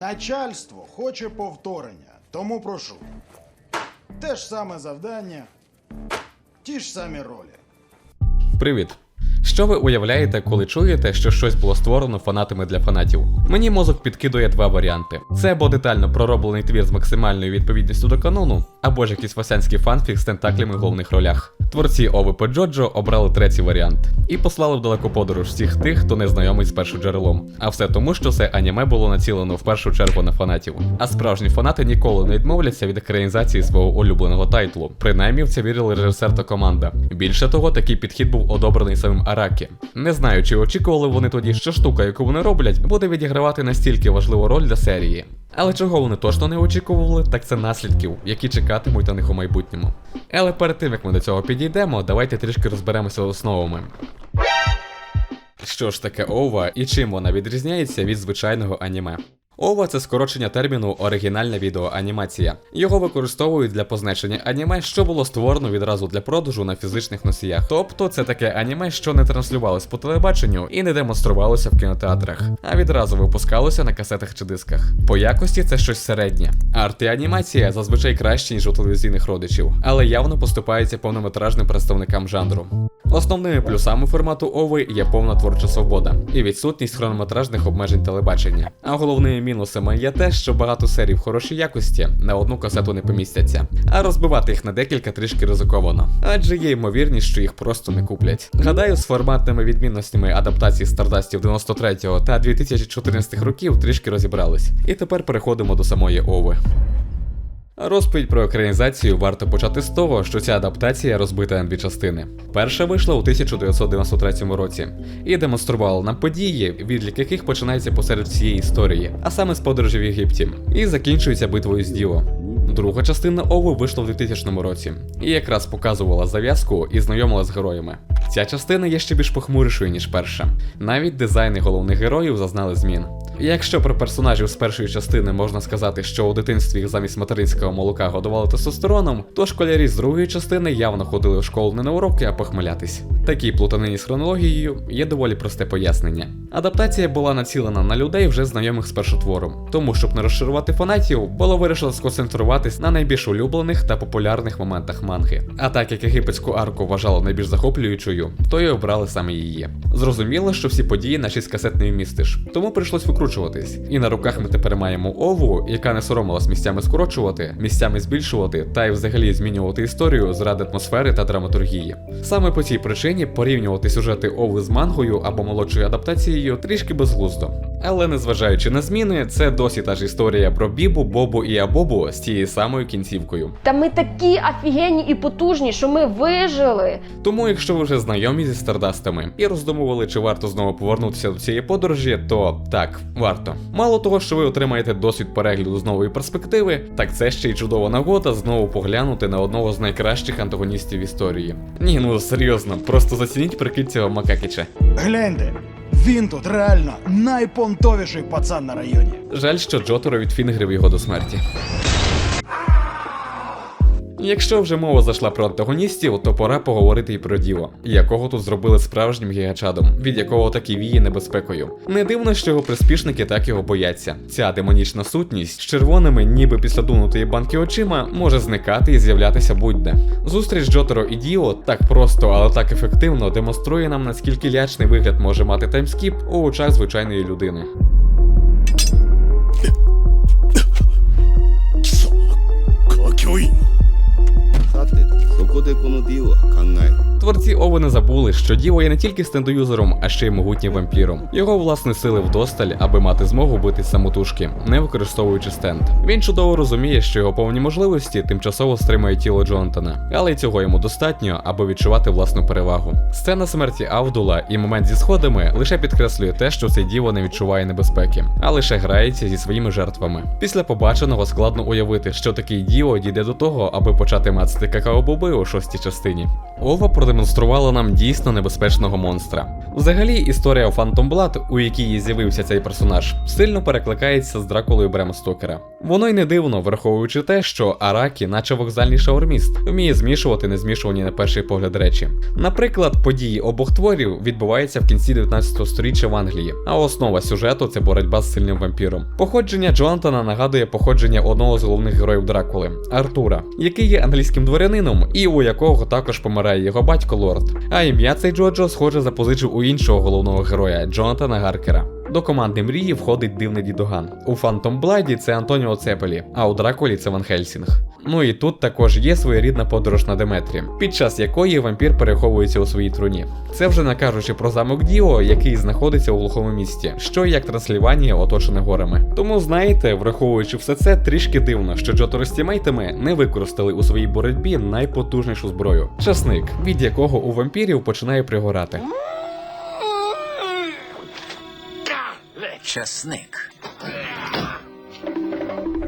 Начальство хоче повторення, тому прошу. Те ж саме завдання, ті ж самі ролі. Привіт. Що ви уявляєте, коли чуєте, що щось було створено фанатами для фанатів? Мені мозок підкидує два варіанти: це або детально пророблений твір з максимальною відповідністю до канону, або ж якийсь васянський фанфік з тентаклями в головних ролях. Творці Ови по Джоджо обрали третій варіант і послали в далеку подорож всіх тих, хто не знайомий з першоджерелом. А все тому, що це аніме було націлено в першу чергу на фанатів. А справжні фанати ніколи не відмовляться від екранізації свого улюбленого тайтлу. Принаймні в це вірили режисер та команда. Більше того, такий підхід був одобрений самим Аракі. Не знаю, чи очікували вони тоді, що штука, яку вони роблять, буде відігравати настільки важливу роль для серії. Але чого вони точно не очікували, так це наслідків, які чекатимуть на них у майбутньому. Але перед тим як ми до цього підійдемо, давайте трішки розберемося з основами. Що ж таке ова і чим вона відрізняється від звичайного аніме? ОВА це скорочення терміну оригінальна відеоанімація. Його використовують для позначення аніме, що було створено відразу для продажу на фізичних носіях. Тобто це таке аніме, що не транслювалось по телебаченню і не демонструвалося в кінотеатрах, а відразу випускалося на касетах чи дисках. По якості це щось середнє. Арт і анімація зазвичай краще, ніж у телевізійних родичів, але явно поступається повнометражним представникам жанру. Основними плюсами формату ОВИ є повна творча свобода і відсутність хронометражних обмежень телебачення. А головними мінусами є те, що багато серій в хорошій якості на одну касету не помістяться, а розбивати їх на декілька трішки ризиковано, адже є ймовірність, що їх просто не куплять. Гадаю, з форматними відмінностями адаптації стардастів 93-го та 2014 років трішки розібрались. І тепер переходимо до самої Ови. Розповідь про екранізацію варто почати з того, що ця адаптація розбита на дві частини. Перша вийшла у 1993 році і демонструвала нам події, відлік яких починається посеред всієї історії, а саме з подорожі в Єгипті, і закінчується битвою з Діо. Друга частина Ови вийшла в 2000 році і якраз показувала зав'язку і знайомила з героями. Ця частина є ще більш похмурішою, ніж перша. Навіть дизайни головних героїв зазнали змін. Якщо про персонажів з першої частини можна сказати, що у дитинстві їх замість материнського молока годували тестостероном, то школярі з другої частини явно ходили в школу не на уроки, а похмелятись. Такій плутанині з хронологією є доволі просте пояснення. Адаптація була націлена на людей, вже знайомих з першотвором. Тому, щоб не розчарувати фанатів, було вирішено сконцентруватись на найбільш улюблених та популярних моментах манги. А так як єгипетську арку вважало найбільш захоплюючою, то й обрали саме її. Зрозуміло, що всі події на 6 касет не вмістиш, тому прийшлось викручуватись. І на руках ми тепер маємо ову, яка не соромилась місцями скорочувати, місцями збільшувати та й взагалі змінювати історію заради атмосфери та драматургії. Саме по цій причині порівнювати сюжети ови з мангою або молодшою адаптацією трішки безглуздо. Але незважаючи на зміни, це досі та ж історія про Бібу, Бобу і Абобу з тією самою кінцівкою. Та ми такі офігенні і потужні, що ми вижили. Тому, якщо ви вже знайомі зі стардастами і роздумували, чи варто знову повернутися до цієї подорожі, то так, варто. Мало того, що ви отримаєте досвід перегляду з нової перспективи, так це ще й чудова нагода знову поглянути на одного з найкращих антагоністів історії. Ні, ну серйозно, просто зацініть прикид цього Макакіча. Гляньте, він тут реально найпонтовіший пацан на районі. Жаль, що Джоторо відфінгрив його до смерті. Якщо вже мова зайшла про антагоністів, то пора поговорити і про Діо, якого тут зробили справжнім гігачадом, від якого так і віє небезпекою. Не дивно, що його приспішники так його бояться. Ця демонічна сутність з червоними, ніби після банки очима, може зникати і з'являтися будь-де. Зустріч Джотеро і Діо так просто, але так ефективно демонструє нам, наскільки лячний вигляд може мати таймскіп у очах звичайної людини. こでこのディオは考える。Творці Ови не забули, що Діо є не тільки стендоюзером, а ще й могутнім вампіром. Його власне сили вдосталь, аби мати змогу бити самотужки, не використовуючи стенд. Він чудово розуміє, що його повні можливості тимчасово стримує тіло Джонатана, але й цього йому достатньо, аби відчувати власну перевагу. Сцена смерті Авдула і момент зі сходами лише підкреслює те, що цей Діво не відчуває небезпеки, а лише грається зі своїми жертвами. Після побаченого складно уявити, що такий Діо дійде до того, аби почати мацати какао-боби у шостій частині. Ова продемонструвала нам дійсно небезпечного монстра. Взагалі, історія Phantom Blood, у якій з'явився цей персонаж, сильно перекликається з Дракулою Брема Стокера. Воно й не дивно, враховуючи те, що Аракі, наче вокзальний шаурміст, вміє змішувати незмішувані на перший погляд речі. Наприклад, події обох творів відбуваються в кінці 19 століття в Англії, а основа сюжету це боротьба з сильним вампіром. Походження Джонатана нагадує походження одного з головних героїв Дракули Артура, який є англійським дворянином і у якого також помирає його батько Лорд. А ім'я цей Джоджо, схоже, запозичив у іншого головного героя Джонатана Гаркера. До команди мрії входить дивний дідоган. У Фантом Бладі це Антоніо Цепелі, а у Дракулі це Ван Хельсінг. Ну і тут також є своєрідна подорож на Деметрі, під час якої вампір переховується у своїй труні. Це вже не кажучи про замок Діо, який знаходиться у глухому місті, що як Трансліванія оточене горами. Тому знаєте, враховуючи все це, трішки дивно, що Джото Ростімейтами не використали у своїй боротьбі найпотужнішу зброю часник, від якого у вампірів починає пригорати. Часник.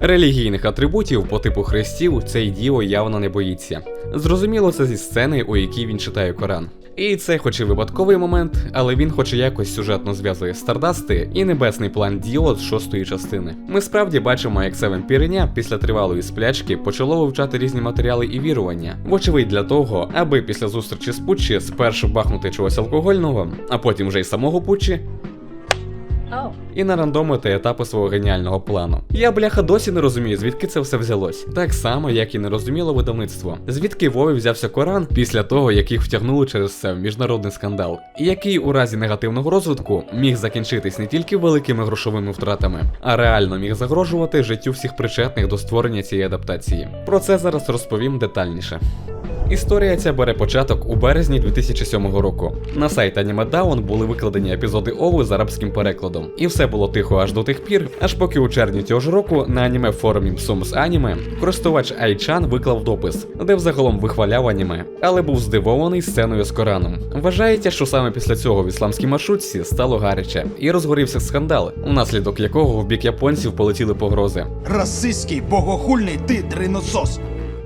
Релігійних атрибутів по типу хрестів цей діо явно не боїться. Зрозуміло, це зі сцени, у якій він читає Коран. І це хоч і випадковий момент, але він хоч і якось сюжетно зв'язує Стардасти і небесний план Діо з шостої частини. Ми справді бачимо, як це вампіреня після тривалої сплячки почало вивчати різні матеріали і вірування. Вочевидь для того, аби після зустрічі з Пуччі спершу бахнути чогось алкогольного, а потім вже й самого Пуччі, і нарандомити етапи свого геніального плану. Я бляха досі не розумію, звідки це все взялось. Так само, як і не розуміло видавництво. Звідки Вові взявся Коран після того, як їх втягнули через це в міжнародний скандал, і який у разі негативного розвитку міг закінчитись не тільки великими грошовими втратами, а реально міг загрожувати життю всіх причетних до створення цієї адаптації. Про це зараз розповім детальніше. Історія ця бере початок у березні 2007 року. На сайт Anime Down були викладені епізоди Ови з арабським перекладом, і все було тихо аж до тих пір, аж поки у червні цього ж року на аніме форумі Psums Anime користувач Айчан виклав допис, де взагалом вихваляв аніме, але був здивований сценою з Кораном. Вважається, що саме після цього в ісламській маршрутці стало гаряче і розгорівся скандал, унаслідок якого в бік японців полетіли погрози. Расистський богохульний ти дриносос.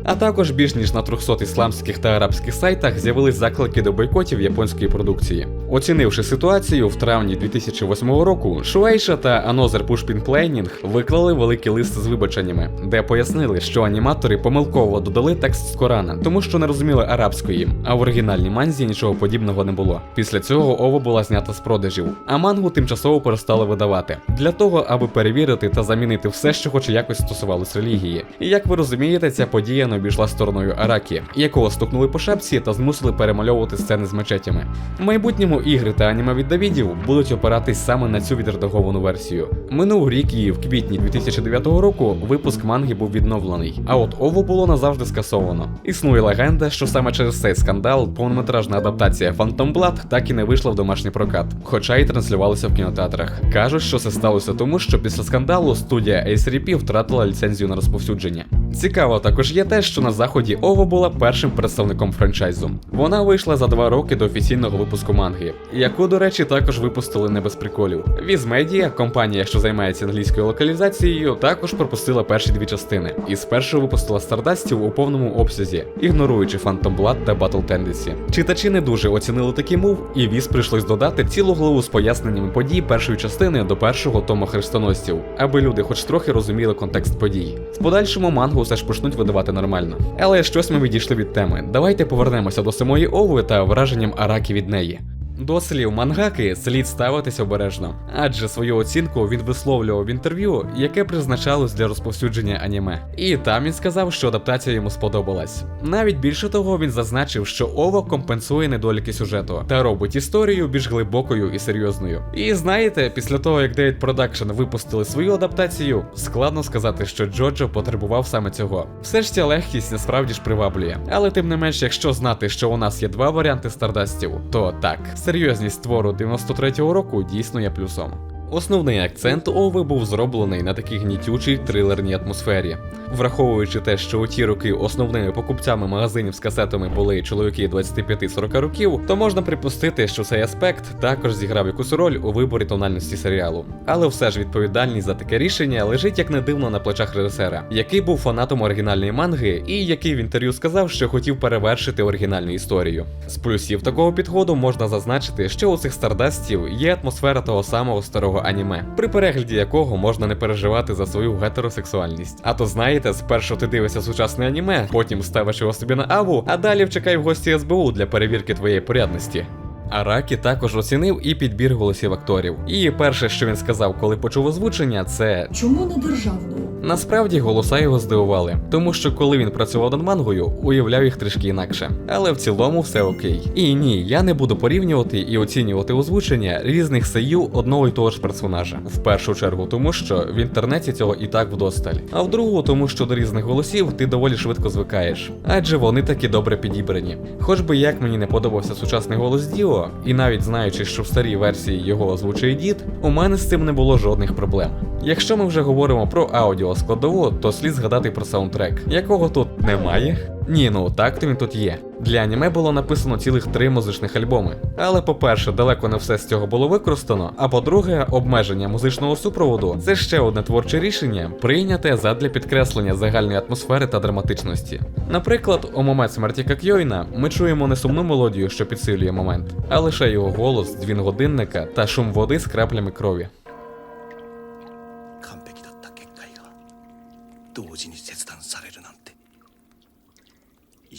А також більш ніж на 300 ісламських та арабських сайтах з'явились заклики до бойкотів японської продукції. Оцінивши ситуацію в травні 2008 року, Шуейша та Another Pushpin Planning виклали великий лист з вибаченнями, де пояснили, що аніматори помилково додали текст з Корана, тому що не розуміли арабської, а в оригінальній манзі нічого подібного не було. Після цього ова була знята з продажів, а мангу тимчасово перестали видавати для того, аби перевірити та замінити все, що хоч якось стосувалось релігії. І як ви розумієте, ця подія не обійшла стороною Аракі, якого стукнули по шапці та змусили перемальовувати сцени з мечетями. В майбутньому ігри та аніме від Давідів будуть опиратись саме на цю відредаговану версію. Минув рік і в квітні 2009 року випуск манги був відновлений, а от Ову було назавжди скасовано. Існує легенда, що саме через цей скандал повнометражна адаптація Phantom Blood так і не вийшла в домашній прокат, хоча й транслювалася в кінотеатрах. Кажуть, що це сталося тому, що після скандалу студія A3P втратила ліцензію на розповсюдження. Цікаво також є те, що на заході Ово була першим представником франчайзу. Вона вийшла за два роки до офіційного випуску манги, яку, до речі, також випустили не без приколів. Viz Media, компанія, що займається англійською локалізацією, також пропустила перші дві частини, і спершу випустила стардастів у повному обсязі, ігноруючи Phantom Blood та Battle Tendency. Читачі не дуже оцінили такий мув, і Віз прийшлось додати цілу главу з поясненнями подій першої частини до першого тома хрестоносців, аби люди хоч трохи розуміли контекст подій. В подальшому мангу все ж почнуть видавати нормально. Але щось ми відійшли від теми. Давайте повернемося до самої Ови та враженням Аракі від неї. До слів мангаки слід ставитись обережно, адже свою оцінку він висловлював в інтерв'ю, яке призначалось для розповсюдження аніме. І там він сказав, що адаптація йому сподобалась. Навіть більше того, він зазначив, що Ова компенсує недоліки сюжету та робить історію більш глибокою і серйозною. І знаєте, після того як David Production випустили свою адаптацію, складно сказати, що Джоджо потребував саме цього. Все ж ця легкість насправді ж приваблює. Але тим не менш, якщо знати, що у нас є два варіанти стардастів, то так, серйозність твору 93-го року дійсно є плюсом. Основний акцент Ови був зроблений на такій гнітючій трилерній атмосфері. Враховуючи те, що у ті роки основними покупцями магазинів з касетами були чоловіки 25-40 років, то можна припустити, що цей аспект також зіграв якусь роль у виборі тональності серіалу. Але все ж відповідальність за таке рішення лежить як не дивно на плечах режисера, який був фанатом оригінальної манги і який в інтерв'ю сказав, що хотів перевершити оригінальну історію. З плюсів такого підходу можна зазначити, що у цих стардастів є атмосфера того самого старого аніме, при перегляді якого можна не переживати за свою гетеросексуальність. А то знаєте, спершу ти дивишся сучасне аніме, потім ставиш його собі на аву, а далі вчекай в гості СБУ для перевірки твоєї порядності. Аракі також оцінив і підбір голосів акторів. І перше, що він сказав, коли почув озвучення, це Чому не державною? Насправді голоса його здивували, тому що коли він працював над мангою, уявляв їх трішки інакше. Але в цілому все окей. І ні, я не буду порівнювати і оцінювати озвучення різних сею одного й того ж персонажа. В першу чергу, тому що в інтернеті цього і так вдосталь. А в другу, тому що до різних голосів ти доволі швидко звикаєш, адже вони таки добре підібрані. Хоч би як мені не подобався сучасний голос Діо, і навіть знаючи, що в старій версії його озвучує дід, у мене з цим не було жодних проблем. Якщо ми вже говоримо про аудіоскладову, то слід згадати про саундтрек, якого тут немає. Ні, ну так то він тут є. Для аніме було написано цілих три музичних альбоми. Але по-перше, далеко не все з цього було використано. А по-друге, обмеження музичного супроводу це ще одне творче рішення, прийняте задля підкреслення загальної атмосфери та драматичності. Наприклад, у момент смерті Какйойна ми чуємо не сумну мелодію, що підсилює момент, а лише його голос, дзвін годинника та шум води з краплями крові.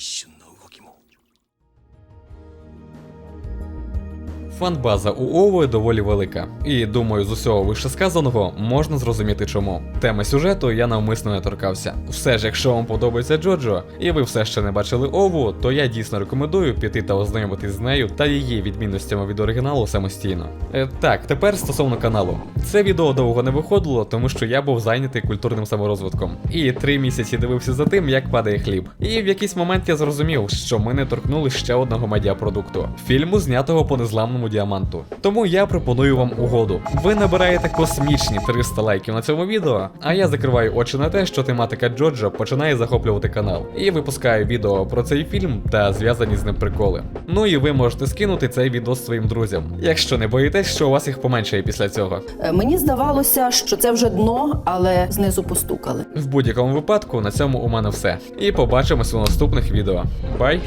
iş Фанбаза у Ови доволі велика, і думаю, з усього вищесказаного можна зрозуміти чому. Теми сюжету я навмисно не торкався. Все ж, якщо вам подобається Джоджо, і ви все ще не бачили Ову, то я дійсно рекомендую піти та ознайомитись з нею та її відмінностями від оригіналу самостійно. Е, так, тепер стосовно каналу. Це відео довго не виходило, тому що я був зайнятий культурним саморозвитком. І три місяці дивився за тим, як падає хліб. І в якийсь момент я зрозумів, що ми не торкнули ще одного медіапродукту фільму, знятого по незламному діаманту. Тому я пропоную вам угоду. Ви набираєте космічні 300 лайків на цьому відео, а я закриваю очі на те, що тематика Джоджо починає захоплювати канал. І випускаю відео про цей фільм та зв'язані з ним приколи. Ну і ви можете скинути цей відео своїм друзям, якщо не боїтесь, що у вас їх поменшає після цього. Е, Мені здавалося, що це вже дно, але знизу постукали. В будь-якому випадку на цьому у мене все. І побачимось у наступних відео. Бай!